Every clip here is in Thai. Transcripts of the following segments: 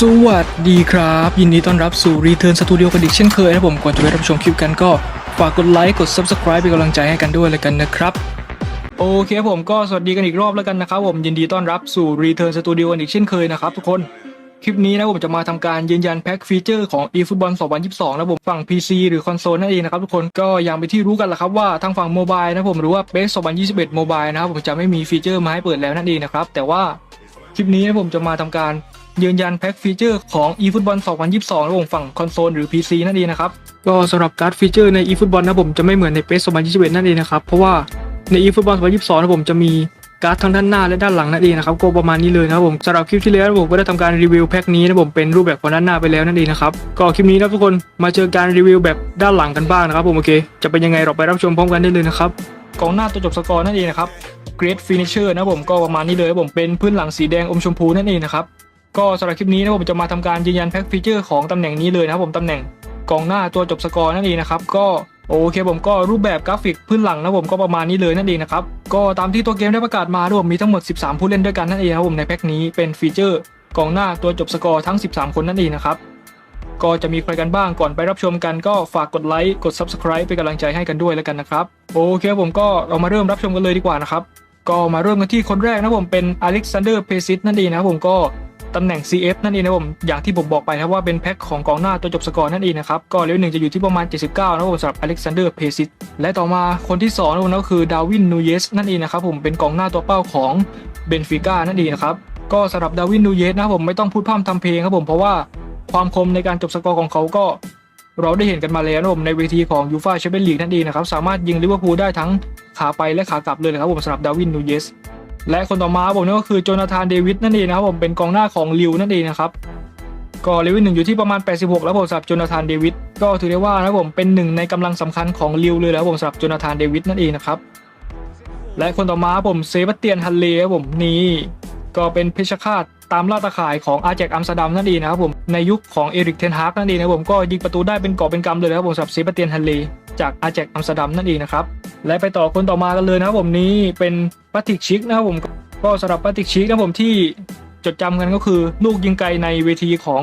สวัสดีครับ ยินดีต้อนรับสู่ Return Studio กันอีกเช่นเคยนะผมก่อนจะไปรับชมคลิปกันก็ ฝากกดไลค์กด Subscribe เป็นกำลังใจให้กันด้วยเลยกันนะครับ โอเคผมก็สวัสดีกันอีกรอบแล้วกันนะครับผมยินดีต้อนรับสู่ Return Studio กันอีกเช่นเคยนะครับทุกคนคลิปนี้นะผมจะมาทำการยืนยันแพ็คฟีเจอร์ของ eFootball 2022 นะผมฝั่ง PC หรือคอนโซลนั่นเองนะครับทุกคนก็อย่างไปนที่รู้กันแหละครับว่าทางฝั่งโมบายนะผมหรือว่า PES 2021 Mobile นะครับผมจะไม่มีฟีเจอร์มาให้เปิดแล้วนั่นเองนะครับแต่ว่าคลิปนี้นะผมจะมาทำการ ยืนยันแพ็คฟีเจอร์ของ eFootball 2022ระหว่างฝั่งคอนโซลหรือ PC นั่นเองนะครับ ก็สำหรับการ์ดฟีเจอร์ใน eFootball นะผมจะไม่เหมือนใน PES 2021 นั่นเองนะครับ เพราะว่าใน eFootball 2022นะผมจะมีการ์ดทั้งด้านหน้าและด้านหลังนั่นเองนะครับก็ประมาณนี้เลยนะครับผมสำหรับคลิปที่แล้วนะผมก็ได้ทำการรีวิวแพ็คนี้นะผมเป็นรูปแบบของด้านหน้าไปแล้วนั่นเองนะครับก็คลิปนี้นะทุกคนมาเจอการรีวิวแบบด้านหลังกันบ้างนะครับผมโอเค จะเป็นยังไงเราไปรับชมพร้อมกันได้เลยนะครับกองหน้าตัวจบสกอร์นั่นเองนะครับ Great Finisher นะผมก็ประมาณนี้เลยนะผมเป็นพื้นหลังสีแดงอมชมพูนั่นเองนะครับ ก็สำหรับคลิปนี้นะผมจะมาทำการยืนยันแพ็คฟีเจอร์ของตำแหน่งนี้เลยนะครับผมตำแหน่งกองหน้าตัวจบสกอร์นั่นเองนะครับก็โอเคผมก็รูปแบบกราฟิกพื้นหลังนะผมก็ประมาณนี้เลยนั่นเองนะครับก็ตามที่ตัวเกมได้ประกาศมานะผมมีทั้งหมด 13 ผู้เล่นด้วยกันนั่นเองนะครับผมในแพ็คนี้เป็นฟีเจอร์กองหน้าตัวจบสกอร์ทั้ง 13 คนนั่นเองนะครับก็จะมีใครกันบ้างก่อนไปรับชมกันก็ฝากกดไลค์กด Subscribe เป็นกำลังใจให้กันด้วยแล้วกันนะครับโอเคผมก็เรามาเริ่มรับชมกันเลยดีกว่านะครับก็มาเริ่มกันที่คนแรกนะผมเป็นอเล็กซานเดอร์เพซิสนั่นเองนะผมก็ ตำแหน่ง CF นั่นเองนะผมอย่างที่ผมบอกไปครับว่าเป็นแพ็คของกองหน้าตัวจบสกอร์นั่นเองนะครับก็เลเวลหนึ่งจะอยู่ที่ประมาณ 79 นะครับผมสำหรับอเล็กซานเดอร์เพซิสและต่อมาคนที่2นะผมก็คือดาวินนูเยสนั่นเองนะครับผมเป็นกองหน้าตัวเป้าของเบนฟิก้านั่นเองนะครับก็สำหรับดาวินนูเยสนะครับผมไม่ต้องพูดพร่ำทำเพลงครับผมเพราะว่าความคมในการจบสกอร์ของเขาก็เราได้เห็นกันมาแล้วนะผมในเวทีของยูฟาแชมเปี้ยนลีกนั่นเองนะครับสามารถยิงลิเวอร์พูลได้ทั้งขาไปและขากลับเลยนะครับผมสำหรับดาวินนูเยส และคนต่อมาผมนั่นก็คือโจนาธานเดวิดนั่นเองนะครับผมเป็นกองหน้าของลิวนั่นเองนะครับก็เลเวลหนึ่งอยู่ที่ประมาณ 86 แล้วผมสำหรับโจนาธานเดวิดก็ถือได้ว่านะครับผมเป็นหนึ่งในกำลังสำคัญของลิวเลยแล้วผมสำหรับโจนาธานเดวิดนั่นเองนะครับและคนต่อมาผมเซบาสเตียนฮันเลครับผมนี่ก็เป็นเพชรฆาตตามล่าตาข่ายของอาแจกอัมสเตอร์ดัมนั่นเองนะครับผม ในยุคของเอริกเทนฮากนั่นเองนะผมก็ยิงประตูได้เป็นกอบเป็นกำเลยนะครับผมสำหรับเซบาสเตียนฮันเลจากอาแจกอัมสเตอร์ดัมนั่นเองนะครับและไปต่อคนต่อมากันเลยนะครับผมนี้เป็นปาติกชิกนะครับผมก็สำหรับปาติกชีกนะผมที่จดจำกันก็คือลูกยิงไกลในเวทีของ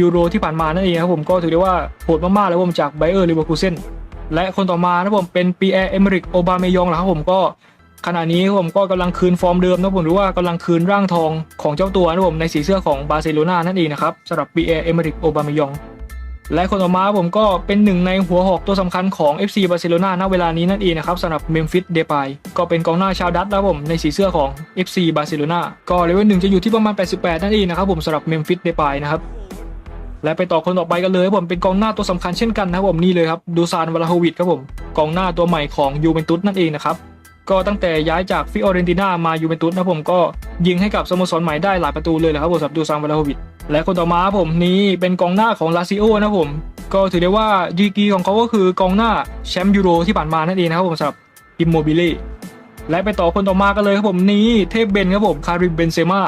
ยูโรที่ผ่านมานั่นเองครับผมก็ถือได้ว่าโหดมากๆเลยผมจากไบเออร์ลิเวอร์คูเซนและคนต่อมานะผมเป็นปีแอร์เอเมริกโอบาเมยองนะครับผมก็ ขณะนี้ผมก็กำลังคืนฟอร์มเดิมนะผมหรือว่ากำลังคืนร่างทองของเจ้าตัวนะผมในสีเสื้อของบาร์เซโลนานั่นเองนะครับสำหรับปีแอเอเมริกโอบาเมยองและคนต่อมาผมก็เป็นหนึ่งในหัวหอกตัวสำคัญของ FC บาร์เซโลนาณเวลานี้นั่นเองนะครับสำหรับเมมฟิสเดปายก็เป็นกองหน้าชาวดัตช์แล้วผมในสีเสื้อของ FC บาร์เซโลนาก็เลเวลหนึ่งจะอยู่ที่ประมาณ 88 นั่นเองนะครับผมสำหรับเมมฟิสเดปายนะครับและไปต่อคนต่อไปกันเลยผมเป็นกองหน้าตัวสำคัญเช่นกันนะครับผมนี่เลยครับดูซานวลาโฮวิดครับผมกองหน้าตัวใหม่ของยูเวนตุสนั่นเองนะครับ ก็ตั้งแต่ย้ายจากฟิออเรนติน่ามายูเวนตุสนะผมก็ยิงให้กับสโมสรใหม่ได้หลายประตูเลยแหละครับผมสำหรับดูซานวลาโฮวิดและคนต่อมาผมนี่เป็นกองหน้าของลาซิโอนะผม ก็ถือได้ว่าดีกีของเขาก็คือกองหน้าแชมป์ยูโรที่ผ่านมานั่นเองนะครับผมสำหรับอิมโมบิล่และไปต่อคนต่อมากันเลยครับผมนี่เทพเบนครับผมคาริมเบนเซม่า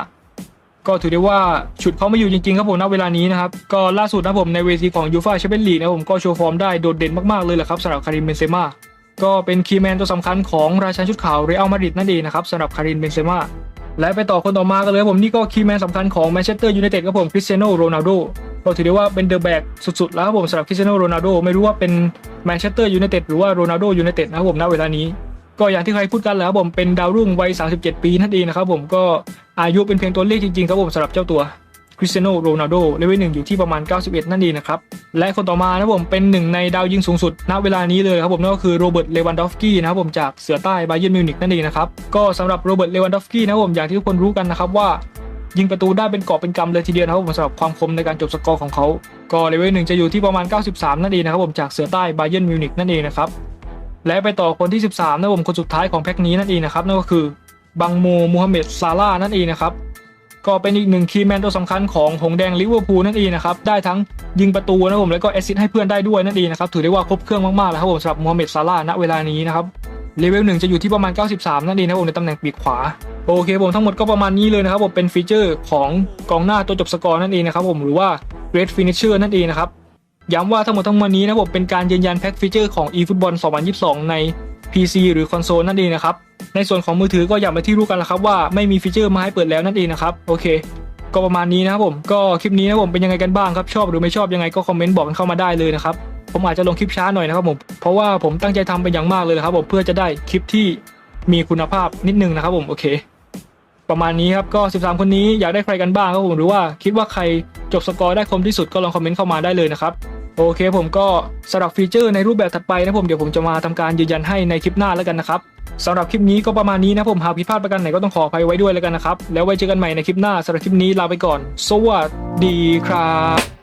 ก็ถือได้ว่าฉุดเขาไม่อยู่จริงๆครับผมณเวลานี้นะครับ ก็ล่าสุดนะผมในเวทีของยูฟาแชมเปี้ยนลีกนะผมก็โชว์ฟอร์มได้โดดเด่นมากๆเลยแหละครับสำหรับคาริมเบนเซม่า ก็เป็นคีย์แมนตัวสำคัญของราชันชุดขาวเรอัลมาดริดนั่นเองนะครับสำหรับคาริมเบนเซม่าและไปต่อคนต่อมากันเลยผมนี่ก็คีย์แมนสำคัญของแมนเชสเตอร์ยูไนเต็ดครับผมคริสเตียโนโรนัลโดก็ถือได้ว่าเป็นเดอะแบกสุดๆ แล้วครับผมสำหรับคริสเตียโนโรนัลโดไม่รู้ว่าเป็นแมนเชสเตอร์ยูไนเต็ดหรือว่าโรนัลโดยูไนเต็ดนะครับผมณเวลานี้ ก็อย่างที่ใครพูดกันแล้วครับผมเป็นดาวรุ่งวัย 37 ปีนั่นเองนะครับผมก็อายุเป็นเพียงตัวเลขจริงๆครับผมสำหรับเจ้าตัว คริสเตียโนโรนัลโดเลเวลหนึ่งอยู่ที่ประมาณ 91 นั่นเองนะครับ และคนต่อมานะครับผมเป็นหนึ่งในดาวยิงสูงสุด ณเวลานี้เลยครับผมนั่นก็คือโรเบิร์ตเลวันดอฟสกี้นะครับผมจากเสือใต้บาเยิร์นมิวนิกนั่นเองนะครับก็สำหรับโรเบิร์ตเลวันดอฟสกี้นะครับผมอย่างที่ทุกคนรู้กันนะครับว่ายิงประตูได้เป็นกอบเป็นกำเลยทีเดียวนะครับผมสำหรับความคมในการจบสกอร์ของเขา ก็เลเวลหนึ่งจะอยู่ที่ประมาณ 93 นั่นเองนะครับผมจากเสือใต้บาเยิร์นมิวนิกนั่นเองนะครับและไปต่อคนที่ 13 นะผมคนสุดท้ายของแพ็กนี้นั่นเองนะครับนั่นก็คือบังโมมูฮัมเหม็ดซาร่านั่นเองนะครับ ก็เป็นอีกหนึ่งคีย์แมนตัวสำคัญของหงแดงลิเวอร์พูลนั่นเองนะครับได้ทั้งยิงประตูนะผมแล้วก็แอสซิสต์ให้เพื่อนได้ด้วยนั่นเองนะครับถือได้ว่าครบเครื่องมากๆแล้วครับผมสำหรับมูฮัมเหม็ดซาร่าณเวลานี้นะครับเลเวลหนึ่งจะอยู่ที่ประมาณ 93 นั่นเองนะผมในตำแหน่งปีกขวาโอเคผมทั้งหมดก็ประมาณนี้เลยนะครับผมเป็นฟีเจอร์ของกองหน้าตัวจบสกอร์นั่นเองนะครับผมหรือว่า Great Finisher นั่นเองนะครับย้ำว่าทั้งหมดทั้งมวลนี้นะผมเป็นการยืนยันแพ็คฟีเจอร์ของ eFootball 2022 ใน PC หรือคอนโซลนั่นเองนะครับ ในส่วนของมือถือก็อย่างไปที่รู้กันแล้วครับว่าไม่มีฟีเจอร์มาให้เปิดแล้วนั่นเองนะครับ โอเค ก็ประมาณนี้นะครับผม ก็คลิปนี้นะผมเป็นยังไงกันบ้างครับ ชอบหรือไม่ชอบยังไงก็คอมเมนต์บอกกันเข้ามาได้เลยนะครับ ผมอาจจะลงคลิปช้าหน่อยนะครับผม เพราะว่าผมตั้งใจทำเป็นอย่างมากเลยนะครับผม เพื่อจะได้คลิปที่มีคุณภาพนิดนึงนะครับผม โอเค ประมาณนี้ครับ ก็ 13 คนนี้อยากได้ใครกันบ้างครับผม หรือว่าคิดว่าใครจบสกอร์ได้คมที่สุดก็ลองคอมเมนต์เข้ามาได้เลยนะครับ โอเคผมก็สำหรับฟีเจอร์ในรูปแบบถัดไปนะผมเดี๋ยวผมจะมาทำการยืนยันให้ในคลิปหน้าแล้วกันนะครับสำหรับคลิปนี้ก็ประมาณนี้นะผมหากผิดพลาดประการไหนก็ต้องขออภัยไว้ด้วยแล้วกันนะครับ แล้วไว้เจอกันใหม่ในคลิปหน้าสำหรับคลิปนี้ลาไปก่อน สวัสดีครับ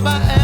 my